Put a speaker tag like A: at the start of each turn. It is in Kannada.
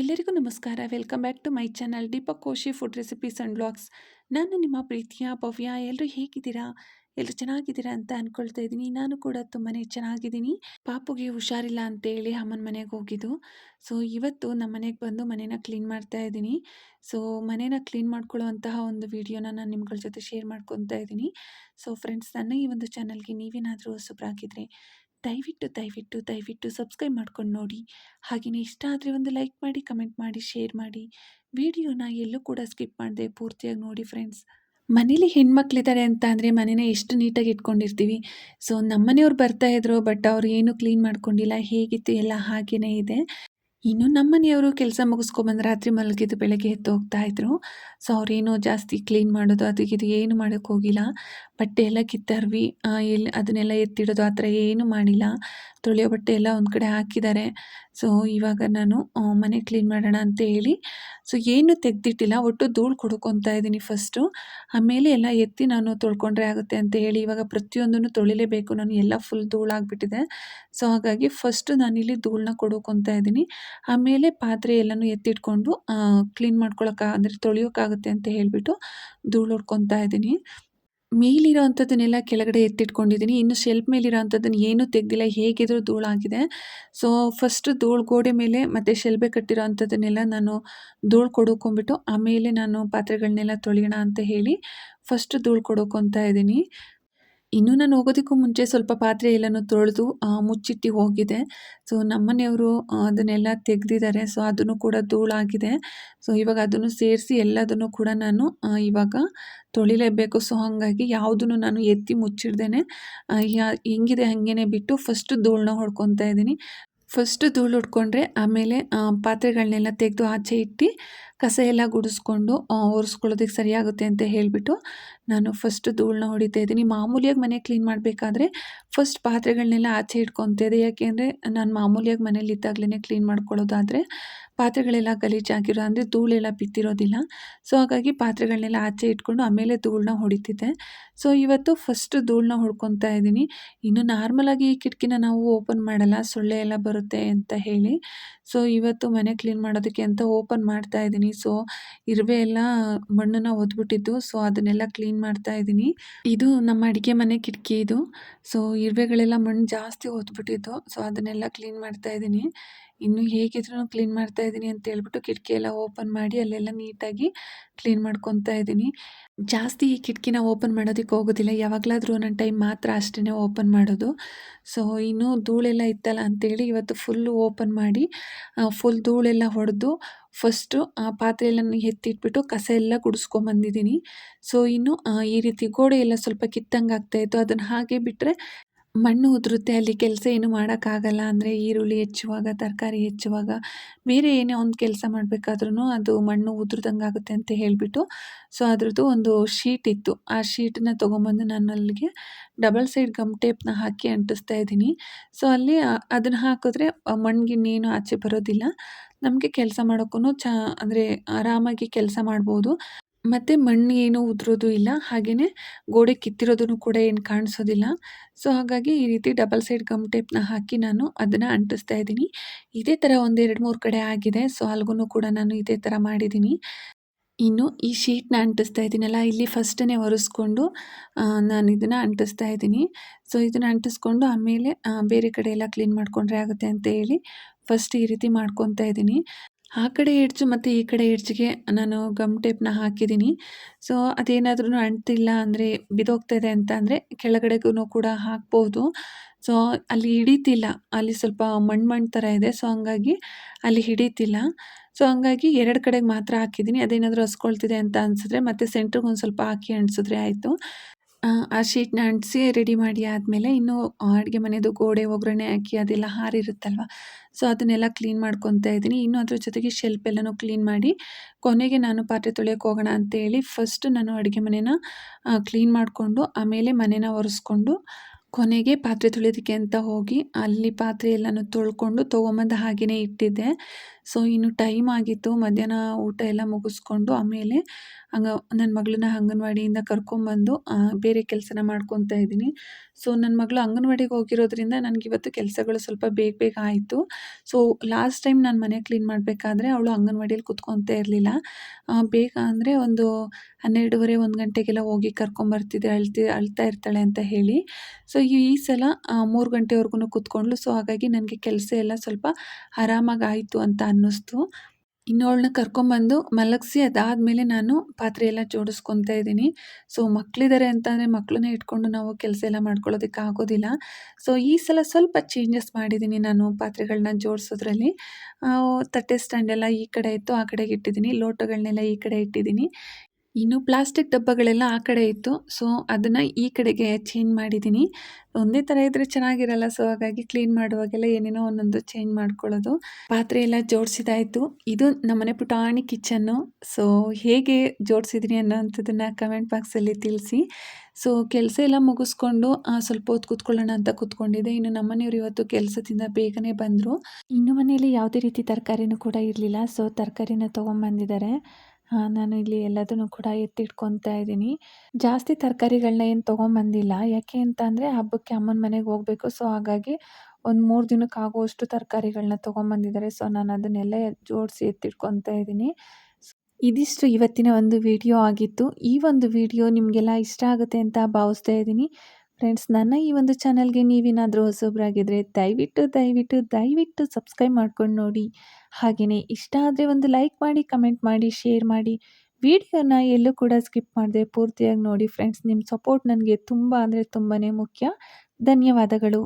A: ಎಲ್ಲರಿಗೂ ನಮಸ್ಕಾರ. Welcome back to my channel Deepak Koshi food recipes and blogs ನಾನು ನಿಮ್ಮ ಪ್ರೀತಿಯ, ಭವ್ಯ ಎಲ್ಲರೂ ಹೇಗಿದ್ದೀರಾ? ಎಲ್ಲರೂ ಚೆನ್ನಾಗಿದ್ದೀರಾ ಅಂತ ಅಂದ್ಕೊಳ್ತಾ ಇದ್ದೀನಿ. ನಾನು ಕೂಡ ತುಂಬಾ ಚೆನ್ನಾಗಿದ್ದೀನಿ. ಪಾಪುಗೆ ಹುಷಾರಿಲ್ಲ ಅಂತೇಳಿ ಅಮ್ಮನ ಮನೆಗೆ ಹೋಗಿದ್ದು. ಸೊ ಇವತ್ತು ನಮ್ಮ ಮನೆಗೆ ಬಂದು ಮನೇನ ಕ್ಲೀನ್ ಮಾಡ್ತಾ ಇದ್ದೀನಿ. ಸೊ ಮನೇನ ಕ್ಲೀನ್ ಮಾಡ್ಕೊಳ್ಳುವಂತಹ ಒಂದು ವಿಡಿಯೋನ ನಾನು ನಿಮ್ಗಳ ಜೊತೆ ಶೇರ್ ಮಾಡ್ಕೊತಾ ಇದ್ದೀನಿ. ಸೊ ಫ್ರೆಂಡ್ಸ್ ನನ್ನ ಈ ಒಂದು ಚಾನಲ್ಗೆ ನೀವೇನಾದರೂ ಹೊಸಬ್ರಾಗಿದ್ದರೆ ದಯವಿಟ್ಟು ದಯವಿಟ್ಟು ದಯವಿಟ್ಟು ಸಬ್ಸ್ಕ್ರೈಬ್ ಮಾಡ್ಕೊಂಡು ನೋಡಿ. ಹಾಗೆಯೇ ಇಷ್ಟ ಆದರೆ ಒಂದು ಲೈಕ್ ಮಾಡಿ, ಕಮೆಂಟ್ ಮಾಡಿ, ಶೇರ್ ಮಾಡಿ. ವಿಡಿಯೋನ ಎಲ್ಲೂ ಕೂಡ ಸ್ಕಿಪ್ ಮಾಡಿದೆ ಪೂರ್ತಿಯಾಗಿ ನೋಡಿ ಫ್ರೆಂಡ್ಸ್. ಮನೇಲಿ ಹೆಣ್ಮಕ್ಳಿದ್ದಾರೆ ಅಂತ ಅಂದರೆ ಮನೇನ ಎಷ್ಟು ನೀಟಾಗಿ ಇಟ್ಕೊಂಡಿರ್ತೀವಿ. ಸೊ, ನಮ್ಮನೆಯವ್ರು ಬರ್ತಾ ಇದ್ರು, ಬಟ್ ಅವ್ರು ಏನು ಕ್ಲೀನ್ ಮಾಡ್ಕೊಂಡಿಲ್ಲ. ಹೇಗಿತ್ತು ಎಲ್ಲ ಹಾಗೆಯೇ ಇದೆ. ಇನ್ನು ನಮ್ಮನೆಯವರು ಕೆಲಸ ಮುಗಿಸ್ಕೊಂಬಂದು ರಾತ್ರಿ ಮಲಗಿದ್ದು ಬೆಳಗ್ಗೆ ಎದ್ದು ಹೋಗ್ತಾ ಇದ್ರು. ಸೊ ಅವ್ರೇನೋ ಜಾಸ್ತಿ ಕ್ಲೀನ್ ಮಾಡೋದು ಅದಕ್ಕೆ ಇದು ಏನು ಮಾಡೋಕ್ಕೆ ಹೋಗಿಲ್ಲ. ಬಟ್ಟೆ ಎಲ್ಲ ಕಿತ್ತರ್ವಿ. ಎಲ್ಲಿ ಅದನ್ನೆಲ್ಲ ಎತ್ತಿಡೋದು ಆ ಥರ ಏನೂ ಮಾಡಿಲ್ಲ. ತೊಳೆಯೋ ಬಟ್ಟೆ ಎಲ್ಲ ಒಂದು ಕಡೆ ಹಾಕಿದ್ದಾರೆ. ಸೊ ಇವಾಗ ನಾನು ಮನೆ ಕ್ಲೀನ್ ಮಾಡೋಣ ಅಂತ ಹೇಳಿ. ಸೊ ಏನು ತೆಗೆದಿಟ್ಟಿಲ್ಲ. ಒಟ್ಟು ಧೂಳು ಕೊಡ್ಕೊತಾ ಇದ್ದೀನಿ ಫಸ್ಟು. ಆಮೇಲೆ ಎಲ್ಲ ಎತ್ತಿ ನಾನು ತೊಳ್ಕೊಂಡ್ರೆ ಆಗುತ್ತೆ ಅಂತ ಹೇಳಿ ಇವಾಗ ಪ್ರತಿಯೊಂದನ್ನು ತೊಳಿಲೇಬೇಕು. ನಾನು ಎಲ್ಲ ಫುಲ್ ಧೂಳಾಗ್ಬಿಟ್ಟಿದೆ. ಸೊ ಹಾಗಾಗಿ ಫಸ್ಟು ನಾನಿಲ್ಲಿ ಧೂಳನ್ನ ಕೊಡೋಕೊತ ಇದ್ದೀನಿ ಆಮೇಲೆ ಪಾತ್ರೆ ಎಲ್ಲನೂ ಎತ್ತಿಟ್ಕೊಂಡು ಕ್ಲೀನ್ ಮಾಡ್ಕೊಳಕ್ಕೆ ಅಂದರೆ ತೊಳೆಯೋಕ್ಕಾಗುತ್ತೆ ಅಂತ ಹೇಳಿಬಿಟ್ಟು ಧೂಳು ಹೊಡ್ಕೊತಾ ಇದ್ದೀನಿ. ಮೇಲಿರೋ ಅಂಥದ್ದನ್ನೆಲ್ಲ ಕೆಳಗಡೆ ಎತ್ತಿಟ್ಕೊಂಡಿದ್ದೀನಿ. ಇನ್ನು ಶೆಲ್ಫ್ ಮೇಲಿರೋ ಅಂಥದ್ದನ್ನು ಏನೂ ತೆಗೆದಿಲ್ಲ, ಹೇಗಿದ್ರೂ ಧೂಳಾಗಿದೆ. ಸೊ ಫಸ್ಟ್ ಧೂಳು ಗೋಡೆ ಮೇಲೆ ಮತ್ತು ಶೆಲ್ಬೆ ಕಟ್ಟಿರೋ ಅಂಥದ್ದನ್ನೆಲ್ಲ ನಾನು ಧೂಳು ಕೊಡೋಕೊಂಬಿಟ್ಟು ಆಮೇಲೆ ನಾನು ಪಾತ್ರೆಗಳನ್ನೆಲ್ಲ ತೊಳೆಯೋಣ ಅಂತ ಹೇಳಿ ಫಸ್ಟ್ ಧೂಳು ಕೊಡೋಕೊತಾ ಇದ್ದೀನಿ. ಇನ್ನು ನಾನು ಹೋಗೋದಕ್ಕೂ ಮುಂಚೆ ಸ್ವಲ್ಪ ಪಾತ್ರೆ ಎಲ್ಲನೂ ತೊಳೆದು ಮುಚ್ಚಿಟ್ಟು ಹೋಗಿದೆ. ಸೊ, ನಮ್ಮನೆಯವರು ಅದನ್ನೆಲ್ಲ ತೆಗೆದಿದ್ದಾರೆ. ಸೊ, ಅದನ್ನು ಕೂಡ ಧೂಳಾಗಿದೆ. ಸೊ, ಇವಾಗ ಅದನ್ನು ಸೇರಿಸಿ ಎಲ್ಲದನ್ನು ಕೂಡ ನಾನು ಇವಾಗ ತೊಳಿಲೇಬೇಕು. ಸೊ, ಹಾಗಾಗಿ ಯಾವುದನ್ನು ನಾನು ಎತ್ತಿ ಮುಚ್ಚಿಡ್ದೇನೆ ಹೆಂಗಿದೆ ಹಾಗೇನೆ ಬಿಟ್ಟು ಫಸ್ಟ್ ಧೂಳನ್ನ ಹೊಡ್ಕೊತಾ ಇದ್ದೀನಿ. ಫಸ್ಟ್ ಧೂಳು ಹುಡ್ಕೊಂಡ್ರೆ ಆಮೇಲೆ ಪಾತ್ರೆಗಳನ್ನೆಲ್ಲ ತೆಗೆದು ಆಚೆ ಇಟ್ಟು ಕಸ ಎಲ್ಲ ಗುಡಿಸ್ಕೊಂಡು ಒರೆಸ್ಕೊಳ್ಳೋದಕ್ಕೆ ಸರಿಯಾಗುತ್ತೆ ಅಂತ ಹೇಳಿಬಿಟ್ಟು ನಾನು ಫಸ್ಟ್ ಧೂಳನ್ನ ಹೊಡಿತಾ ಇದ್ದೀನಿ. ಮಾಮೂಲಿಯಾಗಿ ಮನೆ ಕ್ಲೀನ್ ಮಾಡಬೇಕಾದ್ರೆ ಫಸ್ಟ್ ಪಾತ್ರೆಗಳನ್ನೆಲ್ಲ ಆಚೆ ಇಟ್ಕೊತಿದ್ದೆ ಯಾಕೆಂದರೆ ನಾನು ಮಾಮೂಲಿಯಾಗಿ ಮನೇಲಿ ಇದ್ದಾಗಲೇ ಕ್ಲೀನ್ ಮಾಡ್ಕೊಳ್ಳೋದಾದರೆ ಪಾತ್ರೆಗಳೆಲ್ಲ ಗಲೀಜಾಗಿರೋ ಅಂದರೆ ಧೂಳೆಲ್ಲ ಬಿತ್ತಿರೋದಿಲ್ಲ. ಸೊ ಹಾಗಾಗಿ ಪಾತ್ರೆಗಳನ್ನೆಲ್ಲ ಆಚೆ ಇಟ್ಕೊಂಡು ಆಮೇಲೆ ಧೂಳನ್ನ ಹೊಡಿತಿದ್ದೆ. ಸೊ ಇವತ್ತು ಫಸ್ಟ್ ಧೂಳನ್ನ ಹೊಡ್ಕೊತಾ ಇದ್ದೀನಿ. ಇನ್ನು ನಾರ್ಮಲಾಗಿ ಈ ಕಿಟಕಿನ ನಾವು ಓಪನ್ ಮಾಡಲ್ಲ, ಸೊಳ್ಳೆ ಎಲ್ಲ ಬರುತ್ತೆ ಅಂತ ಹೇಳಿ. ಸೊ ಇವತ್ತು ಮನೆ ಕ್ಲೀನ್ ಮಾಡೋದಕ್ಕೆ ಅಂತ ಓಪನ್ ಮಾಡ್ತಾ ಇದ್ದೀನಿ. ಸೊ ಇರುವೆ ಎಲ್ಲ ಮಣ್ಣನ್ನು ಒದ್ಬಿಟ್ಟಿದ್ದು ಸೊ ಅದನ್ನೆಲ್ಲ ಕ್ಲೀನ್ ಮಾಡ್ತಾ ಇದ್ದೀನಿ. ಇದು ನಮ್ಮ ಅಡುಗೆ ಮನೆ ಕಿಟಕಿ ಇದು. ಸೊ ಇರುವೆಗಳೆಲ್ಲ ಮಣ್ಣು ಜಾಸ್ತಿ ಒದ್ಬಿಟ್ಟಿದ್ದು ಸೊ ಅದನ್ನೆಲ್ಲ ಕ್ಲೀನ್ ಮಾಡ್ತಾ ಇದ್ದೀನಿ. ಇನ್ನು ಹೇಗಿದ್ರೂ ಕ್ಲೀನ್ ಮಾಡ್ತಾ ಇದ್ದೀನಿ ಅಂತ ಹೇಳ್ಬಿಟ್ಟು ಕಿಟಕಿ ಎಲ್ಲ ಓಪನ್ ಮಾಡಿ ಅಲ್ಲೆಲ್ಲ ನೀಟಾಗಿ ಕ್ಲೀನ್ ಮಾಡ್ಕೊತಾ ಇದ್ದೀನಿ. ಜಾಸ್ತಿ ಈ ಕಿಟಕಿನ ಓಪನ್ ಮಾಡೋದಕ್ಕೆ ಹೋಗೋದಿಲ್ಲ. ಯಾವಾಗಲಾದರೂ ಒಂದೊಂದು ಟೈಮ್ ಮಾತ್ರ ಅಷ್ಟೇ ಓಪನ್ ಮಾಡೋದು. ಸೊ ಇನ್ನೂ ಧೂಳೆಲ್ಲ ಇತ್ತಲ್ಲ ಅಂತೇಳಿ ಇವತ್ತು ಫುಲ್ಲು ಓಪನ್ ಮಾಡಿ ಫುಲ್ ಧೂಳೆಲ್ಲ ಹೊಡೆದು ಫಸ್ಟು ಆ ಪಾತ್ರೆಯನ್ನು ಎತ್ತಿಟ್ಬಿಟ್ಟು ಕಸ ಎಲ್ಲ ಗುಡಿಸ್ಕೊಂಬಂದಿದ್ದೀನಿ. ಸೊ ಇನ್ನು ಈ ರೀತಿ ಗೋಡೆ ಎಲ್ಲ ಸ್ವಲ್ಪ ಕಿತ್ತಂಗೆ ಆಗ್ತಾಯಿತ್ತು ಅದನ್ನು ಹಾಗೆ ಬಿಟ್ಟರೆ ಮಣ್ಣು ಉದುರುತ್ತೆ, ಅಲ್ಲಿ ಕೆಲಸ ಏನು ಮಾಡೋಕ್ಕಾಗಲ್ಲ ಅಂದರೆ ಈರುಳ್ಳಿ ಹೆಚ್ಚುವಾಗ, ತರಕಾರಿ ಹೆಚ್ಚುವಾಗ, ಬೇರೆ ಏನೇ ಒಂದು ಕೆಲಸ ಮಾಡಬೇಕಾದ್ರೂ ಅದು ಮಣ್ಣು ಉದುರ್ದಂಗೆ ಆಗುತ್ತೆ ಅಂತ ಹೇಳಿಬಿಟ್ಟು, ಸೊ ಅದ್ರದ್ದು ಒಂದು ಶೀಟ್ ಇತ್ತು. ಆ ಶೀಟನ್ನ ತೊಗೊಂಬಂದು ನಾನು ಅಲ್ಲಿಗೆ ಡಬಲ್ ಸೈಡ್ ಗಮ್ ಟೇಪ್ನ ಹಾಕಿ ಅಂಟಿಸ್ತಾ ಇದ್ದೀನಿ. ಸೊ ಅಲ್ಲಿ ಅದನ್ನು ಹಾಕಿದ್ರೆ ಮಣ್ಣಿಗಿನ್ನೇನು ಆಚೆ ಬರೋದಿಲ್ಲ. ನಮಗೆ ಕೆಲಸ ಮಾಡೋಕ್ಕೂ ಚ, ಅಂದರೆ ಆರಾಮಾಗಿ ಕೆಲಸ ಮಾಡ್ಬೋದು. ಮತ್ತು ಮಣ್ಣು ಏನು ಉದುರೋದು ಇಲ್ಲ ಹಾಗೆಯೇ ಗೋಡೆ ಕಿತ್ತಿರೋದನ್ನು ಕೂಡ ಏನು ಕಾಣಿಸೋದಿಲ್ಲ. ಸೊ, ಹಾಗಾಗಿ ಈ ರೀತಿ ಡಬಲ್ ಸೈಡ್ ಗಮ್ ಟೇಪ್ನ ಹಾಕಿ ನಾನು ಅದನ್ನು ಅಂಟಿಸ್ತಾ ಇದ್ದೀನಿ. ಇದೇ ಥರ ಒಂದೆರಡು ಮೂರು ಕಡೆ ಆಗಿದೆ, ಸೊ ಅಲ್ಗೂ ಕೂಡ ನಾನು ಇದೇ ಥರ ಮಾಡಿದ್ದೀನಿ. ಇನ್ನು ಈ ಶೀಟ್ನ ಅಂಟಿಸ್ತಾ ಇದ್ದೀನಲ್ಲ, ಇಲ್ಲಿ ಫಸ್ಟನ್ನೇ ಒರೆಸ್ಕೊಂಡು ನಾನು ಇದನ್ನು ಅಂಟಿಸ್ತಾ ಇದ್ದೀನಿ. ಸೊ, ಇದನ್ನು ಅಂಟಿಸ್ಕೊಂಡು ಆಮೇಲೆ ಬೇರೆ ಕಡೆ ಎಲ್ಲ ಕ್ಲೀನ್ ಮಾಡಿಕೊಂಡ್ರೆ ಆಗುತ್ತೆ ಅಂತ ಹೇಳಿ ಫಸ್ಟ್ ಈ ರೀತಿ ಮಾಡ್ಕೊತಾ ಇದ್ದೀನಿ. ಆ ಕಡೆ ಎಡ್ಜು ಮತ್ತು ಈ ಕಡೆ ಎಡ್ಜ್ಗೆ ನಾನು ಗಮ್ ಟೇಪ್ನ ಹಾಕಿದ್ದೀನಿ. ಸೊ ಅದೇನಾದ್ರೂ ಅಂಟಿಲ್ಲ ಅಂದರೆ ಬಿದೋಗ್ತಾಯಿದೆ ಅಂತ ಅಂದರೆ ಕೆಳಗಡೆಗೂ ಕೂಡ ಹಾಕ್ಬೋದು. ಸೊ ಅಲ್ಲಿ ಹಿಡಿತಿಲ್ಲ. ಅಲ್ಲಿ ಸ್ವಲ್ಪ ಮಣ್ಣು ಮಣ್ಣು ಥರ ಇದೆ. ಸೊ ಹಂಗಾಗಿ ಅಲ್ಲಿ ಹಿಡಿತಿಲ್ಲ. ಸೊ ಹಂಗಾಗಿ ಎರಡು ಕಡೆಗೆ ಮಾತ್ರ ಹಾಕಿದ್ದೀನಿ. ಅದೇನಾದರೂ ಹಸ್ಕೊಳ್ತಿದೆ ಅಂತ ಅನಿಸಿದ್ರೆ ಮತ್ತು ಸೆಂಟ್ರಿಗೆ ಒಂದು ಸ್ವಲ್ಪ ಹಾಕಿ ಅಂಟಿಸಿದ್ರೆ ಆಯಿತು. ಆ ಶೀಟ್ನ ಅಂಟಿಸಿ ರೆಡಿ ಮಾಡಿ ಆದಮೇಲೆ ಇನ್ನೂ ಅಡುಗೆ ಮನೆಯದು ಗೋಡೆ, ಒಗ್ಗರಣೆ ಹಾಕಿ ಅದೆಲ್ಲ ಹಾರಿರುತ್ತಲ್ವ? ಸೊ ಅದನ್ನೆಲ್ಲ ಕ್ಲೀನ್ ಮಾಡ್ಕೊತಾ ಇದ್ದೀನಿ. ಇನ್ನು ಅದ್ರ ಜೊತೆಗೆ ಶೆಲ್ಫ್ ಎಲ್ಲನೂ ಕ್ಲೀನ್ ಮಾಡಿ ಕೊನೆಗೆ ನಾನು ಪಾತ್ರೆ ತೊಳೆಯೋಕೆ ಹೋಗೋಣ ಅಂತೇಳಿ ಫಸ್ಟ್ ನಾನು ಅಡುಗೆ ಮನೆನ ಕ್ಲೀನ್ ಮಾಡಿಕೊಂಡು ಆಮೇಲೆ ಮನೆನ ಒರೆಸ್ಕೊಂಡು ಕೊನೆಗೆ ಪಾತ್ರೆ ತೊಳೆಯೋದಕ್ಕೆ ಅಂತ ಹೋಗಿ ಅಲ್ಲಿ ಪಾತ್ರೆ ಎಲ್ಲನೂ ತೊಳ್ಕೊಂಡು ತೊಗೊಂಬಂದು ಹಾಗೆಯೇ ಇಟ್ಟಿದ್ದೆ. ಸೊ, ಇನ್ನು ಟೈಮ್ ಆಗಿತ್ತು, ಮಧ್ಯಾಹ್ನ ಊಟ ಎಲ್ಲ ಮುಗಿಸ್ಕೊಂಡು ಆಮೇಲೆ ಹಂಗ ನನ್ನ ಮಗಳನ್ನ ಅಂಗನವಾಡಿಯಿಂದ ಕರ್ಕೊಂಬಂದು ಬೇರೆ ಕೆಲಸನ ಮಾಡ್ಕೊತಾ ಇದ್ದೀನಿ. ಸೊ ನನ್ನ ಮಗಳು ಅಂಗನವಾಡಿಗೆ ಹೋಗಿರೋದ್ರಿಂದ ನನಗಿವತ್ತು ಕೆಲಸಗಳು ಸ್ವಲ್ಪ ಬೇಗ ಬೇಗ ಆಯಿತು. ಸೊ ಲಾಸ್ಟ್ ಟೈಮ್ ನಾನು ಮನೆ ಕ್ಲೀನ್ ಮಾಡಬೇಕಾದ್ರೆ ಅವಳು ಅಂಗನವಾಡಿಯಲ್ಲಿ ಕುತ್ಕೊತಾ ಇರಲಿಲ್ಲ. ಬೇಗ ಅಂದರೆ ಒಂದು ಹನ್ನೆರಡೂವರೆ, ಒಂದು ಗಂಟೆಗೆಲ್ಲ ಹೋಗಿ ಕರ್ಕೊಂಬರ್ತಿದ್ದೆ, ಅಳ್ತಿ, ಅಳ್ತಾ ಇರ್ತಾಳೆ ಅಂತ ಹೇಳಿ. ಸೊ, ಈ ಸಲ ಮೂರು ಗಂಟೆವರೆಗೂ ಕೂತ್ಕೊಂಡ್ಳು. ಸೊ, ಹಾಗಾಗಿ ನನಗೆ ಕೆಲಸ ಎಲ್ಲ ಸ್ವಲ್ಪ ಆರಾಮಾಗಿ ಆಯಿತು ಅಂತ ಅನ್ನಿಸ್ತು. ಇನ್ನು ಅವಳನ್ನ ಕರ್ಕೊಂಬಂದು ಮಲಗಿಸಿ, ಅದಾದಮೇಲೆ ನಾನು ಪಾತ್ರೆ ಎಲ್ಲ ಜೋಡಿಸ್ಕೊತಾ ಇದ್ದೀನಿ. ಸೊ ಮಕ್ಕಳಿದ್ದಾರೆ ಅಂತಂದರೆ ಮಕ್ಕಳನ್ನ ಇಟ್ಕೊಂಡು ನಾವು ಕೆಲಸ ಎಲ್ಲ ಮಾಡ್ಕೊಳ್ಳೋದಕ್ಕೆ ಆಗೋದಿಲ್ಲ. ಸೊ, ಈ ಸಲ ಸ್ವಲ್ಪ ಚೇಂಜಸ್ ಮಾಡಿದ್ದೀನಿ ನಾನು ಪಾತ್ರೆಗಳನ್ನ ಜೋಡಿಸೋದ್ರಲ್ಲಿ. ತಟ್ಟೆ ಸ್ಟ್ಯಾಂಡೆಲ್ಲ ಈ ಕಡೆ ಇತ್ತು, ಆ ಕಡೆಗೆ ಇಟ್ಟಿದ್ದೀನಿ. ಲೋಟಗಳನ್ನೆಲ್ಲ ಈ ಕಡೆ ಇಟ್ಟಿದ್ದೀನಿ. ಇನ್ನು ಪ್ಲಾಸ್ಟಿಕ್ ಡಬ್ಬಗಳೆಲ್ಲ ಆ ಕಡೆ ಇತ್ತು. ಸೊ ಅದನ್ನು ಈ ಕಡೆಗೆ ಚೇಂಜ್ ಮಾಡಿದ್ದೀನಿ ಒಂದೇ ಥರ ಇದ್ದರೆ ಚೆನ್ನಾಗಿರಲ್ಲ. ಸೊ ಹಾಗಾಗಿ ಕ್ಲೀನ್ ಮಾಡುವಾಗೆಲ್ಲ ಏನೇನೋ ಒಂದೊಂದು ಚೇಂಜ್ ಮಾಡ್ಕೊಳ್ಳೋದು. ಪಾತ್ರೆ ಎಲ್ಲ ಜೋಡಿಸಿದಾಯಿತು. ಇದು ನಮ್ಮನೆ ಪುಟಾಣಿ ಕಿಚನ್ನು ಸೊ ಹೇಗೆ ಜೋಡಿಸಿದ್ದೀನಿ ಅನ್ನೋಂಥದ್ದನ್ನು ಕಮೆಂಟ್ ಬಾಕ್ಸಲ್ಲಿ ತಿಳಿಸಿ. ಸೊ ಕೆಲಸ ಎಲ್ಲ ಮುಗಿಸ್ಕೊಂಡು ಸ್ವಲ್ಪ ಹೊತ್ತು ಕೂತ್ಕೊಳ್ಳೋಣ ಅಂತ ಕೂತ್ಕೊಂಡಿದ್ದೆ. ಇನ್ನು ನಮ್ಮನೆಯವರು ಇವತ್ತು ಕೆಲಸದಿಂದ ಬೇಗನೆ ಬಂದರು. ಇನ್ನು ಮನೆಯಲ್ಲಿ ಯಾವುದೇ ರೀತಿ ತರಕಾರಿನೂ ಕೂಡ ಇರಲಿಲ್ಲ. ಸೊ ತರಕಾರಿನ ತೊಗೊಂಬಂದಿದ್ದಾರೆ ನಾನು ಇಲ್ಲಿ ಎಲ್ಲದನ್ನು ಕೂಡ ಎತ್ತಿಟ್ಕೊತಾ ಇದ್ದೀನಿ. ಜಾಸ್ತಿ ತರಕಾರಿಗಳನ್ನ ಏನು ತೊಗೊಂಬಂದಿಲ್ಲ. ಯಾಕೆ ಅಂತ ಅಂದರೆ ಹಬ್ಬಕ್ಕೆ ಅಮ್ಮನ ಮನೆಗೆ ಹೋಗಬೇಕು. ಸೊ, ಹಾಗಾಗಿ ಒಂದು ಮೂರು ದಿನಕ್ಕೆ ಆಗುವಷ್ಟು ತರಕಾರಿಗಳನ್ನ ತೊಗೊಂಬಂದಿದ್ದಾರೆ. ಸೊ, ನಾನು ಅದನ್ನೆಲ್ಲ ಜೋಡಿಸಿ ಎತ್ತಿಟ್ಕೊತಾ ಇದ್ದೀನಿ. ಇದಿಷ್ಟು ಇವತ್ತಿನ ಒಂದು ವಿಡಿಯೋ ಆಗಿತ್ತು. ಈ ಒಂದು ವಿಡಿಯೋ ನಿಮಗೆಲ್ಲ ಇಷ್ಟ ಆಗುತ್ತೆ ಅಂತ ಭಾವಿಸ್ತಾ ಇದ್ದೀನಿ. ಫ್ರೆಂಡ್ಸ್, ನನ್ನ ಈ ಒಂದು ಚಾನಲ್ಗೆ ನೀವೇನಾದರೂ ಹೊಸೊಬ್ಬರಾಗಿದ್ದರೆ ದಯವಿಟ್ಟು ದಯವಿಟ್ಟು ದಯವಿಟ್ಟು ಸಬ್ಸ್ಕ್ರೈಬ್ ಮಾಡ್ಕೊಂಡು ನೋಡಿ. ಹಾಗೆಯೇ ಇಷ್ಟ ಆದರೆ ಒಂದು ಲೈಕ್ ಮಾಡಿ, ಕಮೆಂಟ್ ಮಾಡಿ, ಶೇರ್ ಮಾಡಿ. ವಿಡಿಯೋನ ಎಲ್ಲೂ ಕೂಡ ಸ್ಕಿಪ್ ಮಾಡದೆ ಪೂರ್ತಿಯಾಗಿ ನೋಡಿ ಫ್ರೆಂಡ್ಸ್ ನಿಮ್ಮ ಸಪೋರ್ಟ್ ನನಗೆ ತುಂಬ ಅಂದರೆ ತುಂಬಾ ಮುಖ್ಯ. ಧನ್ಯವಾದಗಳು.